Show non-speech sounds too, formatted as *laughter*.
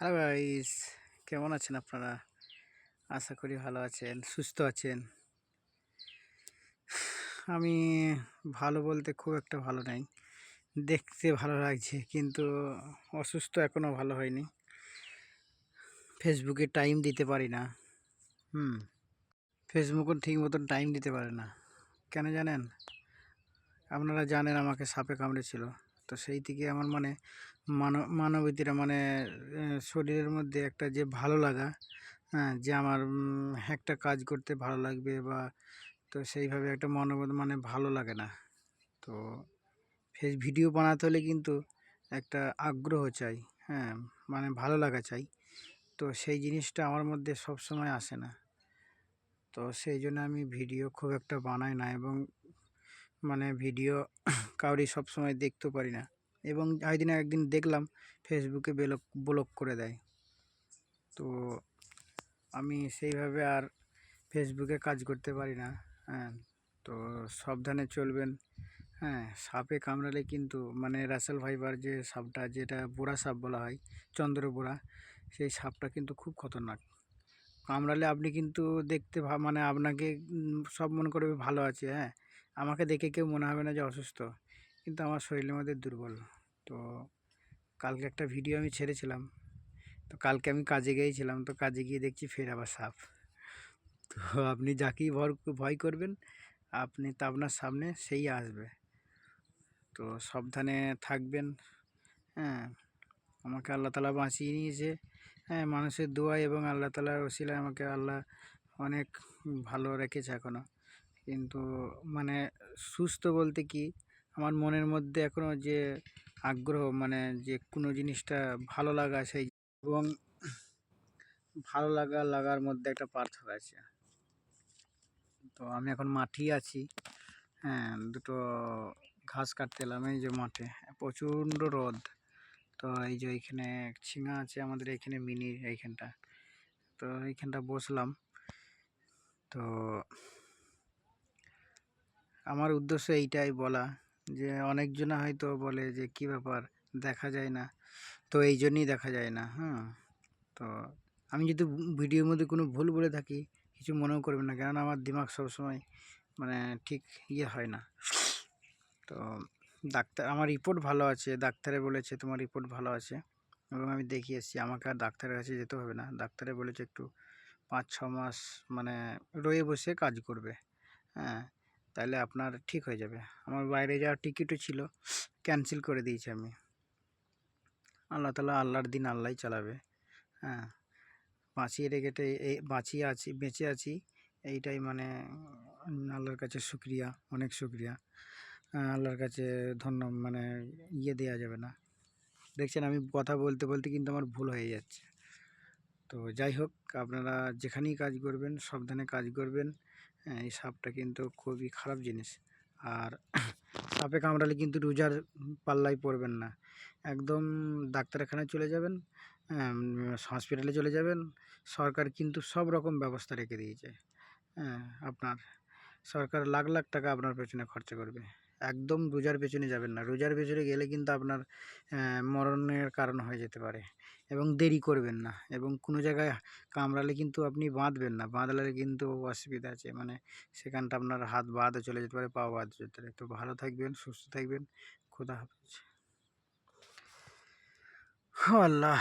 Hello guys কেমন আছেন আপনারা? আশা করি ভালো আছেন, সুস্থ আছেন। আমি ভালো বলতে খুব একটা ভালো নাই। দেখতে ভালো লাগছে, কিন্তু অসুস্থ এখনও ভালো হয়নি। ফেসবুকে টাইম দিতে পারি না। হুম। ফেসবুকও ঠিক মতন টাইম দিতে পারে না। কেন জানেন? আপনারা জানেন আমাকে সাপে কামড়েছিল। তো সেই থেকে আমার মানে মানব মানবীয়তা মানে শরীরের মধ্যে একটা যে ভালো লাগা হ্যাঁ যে আমার একটা কাজ করতে ভালো লাগবে বা, তো সেইভাবে একটা মনোবোধ মানে ভালো লাগে না। তো ফেস ভিডিও বানাতে হলে কিন্তু একটা আগ্রহ চাই হ্যাঁ মানে ভালো লাগা চাই। তো সেই জিনিসটা আমার মধ্যে সব সময় আসে না। তো সেই জন্য আমি ভিডিও খুব একটা বানাই না এবং মানে ভিডিও কাউরি সব সময় দেখতেও পারি না। এবং একদিন একদিন দেখলাম, ফেসবুকে ব্লক ব্লক করে দেয়। তো আমি সেইভাবে আর ফেসবুকে কাজ করতে পারি না। হ্যাঁ তো সাবধানে চলবেন। হ্যাঁ সাপে কামড়ালে কিন্তু মানে রাসেল ফাইবার যে সাপটা, যেটা বোড়া সাপ বলা হয়, চন্দ্র বোড়া, সেই সাপটা কিন্তু খুব খতরনাক। কামড়ালে আপনি কিন্তু দেখতে মানে আপনাকে সব মনে করবে ভালো আছে হ্যাঁ। আমাকে দেখে কেউ মনে হবে না যে অসুস্থ। কিন্তু আমার শরীরের মধ্যে দুর্বল। তো কালকে একটা ভিডিও আমি ছেড়েছিলাম। তো কালকে আমি কাজে গিয়েছিলাম। তো কাজে গিয়ে দেখছি ফের আবার সাপ। তো আপনি যাকেই ভর ভয় করবেন, আপনি তা আপনার সামনে সেই আসবে। তো সাবধানে থাকবেন। হ্যাঁ আমাকে আল্লাহ তালা বাঁচিয়ে নিয়েছে। হ্যাঁ মানুষের দোয়া এবং আল্লাহ তালার ওসিলায় আমাকে আল্লাহ অনেক ভালো রেখেছে এখনও কিন্তু মানে সুস্থ বলতে কি? আমার মনের মধ্যে এখনও যে আগ্রহ মানে যে কোনো জিনিসটা ভালো লাগা সেই এবং ভালো লাগা, লাগার মধ্যে একটা পার্থক্য আছে। তো আমি এখন মাঠেই আছি। হ্যাঁ দুটো ঘাস কাটতে এলাম এই যে মাঠে। প্রচণ্ড রোদ। তো এই যে এইখানে ছিঙা আছে আমাদের এখানে মিনি এইখানটা। তো এইখানটা বসলাম। তো আমার উদ্দেশ্য এইটাই বলা যে অনেকজনা হয়তো বলে যে, কি ব্যাপার? দেখা যায় না। তো এই জন্যই দেখা যায় না হ্যাঁ তো আমি যদি ভিডিওর মধ্যে কোনো ভুল বলে থাকি, কিছু মনেও করবেন না। কেননা আমার দিমাগ সবসময় মানে ঠিক ইয়ে হয় না। তো ডাক্তার, আমার রিপোর্ট ভালো আছে, ডাক্তারে বলেছে তোমার রিপোর্ট ভালো আছে। এবং আমি দেখিয়ে এসেছি, আমাকে আর ডাক্তারের কাছে যেতে হবে না। ডাক্তারে বলেছে একটু পাঁচ ছ মাস মানে রয়ে বসে কাজ করবে হ্যাঁ? তাহলে আপনার ঠিক হয়ে যাবে। আমার বাইরে যাওয়ার টিকিটও ছিল ক্যান্সেল করে দিয়েছি আমি। আল্লাহ তালা আল্লাহর দিন আল্লাহই চালাবে। হ্যাঁ বাঁচিয়ে রেখেটে এই বাঁচিয়ে আছি বেঁচে আছি এইটাই মানে আল্লাহর কাছে শুক্রিয়া অনেক শুক্রিয়া। আহ, আল্লাহর কাছে ধন্য মানে ইয়ে দেওয়া যাবে না। দেখছেন আমি কথা বলতে বলতে কিন্তু আমার ভুল হয়ে যাচ্ছে। তো যাই হোক আপনারা যেখানেই কাজ করবেন সাবধানে কাজ করবেন। হ্যাঁ, এই সাপটা কিন্তু খুবই খারাপ জিনিস। আর *coughs* সাপে কামড়ালে কিন্তু রোজার পাল্লায় পড়বেন না। একদম ডাক্তারখানায় চলে যাবেন হসপিটালে চলে যাবেন। সরকার কিন্তু সব রকম ব্যবস্থা রেখে দিয়েছে হ্যাঁ আপনার। সরকার লাখ লাখ টাকা আপনার পেছনে খরচা করবে। একদম রোজার পেছনে যাবেন না। রোজার পেছনে গেলে কিন্তু আপনার মরণের কারণ হয়ে যেতে পারে এবং দেরি করবেন না এবং কোনো জায়গায় কামড়ালে কিন্তু আপনি বাঁধবেন না। বাঁধলে কিন্তু অসুবিধা আছে। মানে সেখানটা আপনার হাত বাদও চলে যেতে পারে পা বাদ যেতে পারে। তো ভালো থাকবেন, সুস্থ থাকবেন। খোদা হাফেজ। আল্লাহ।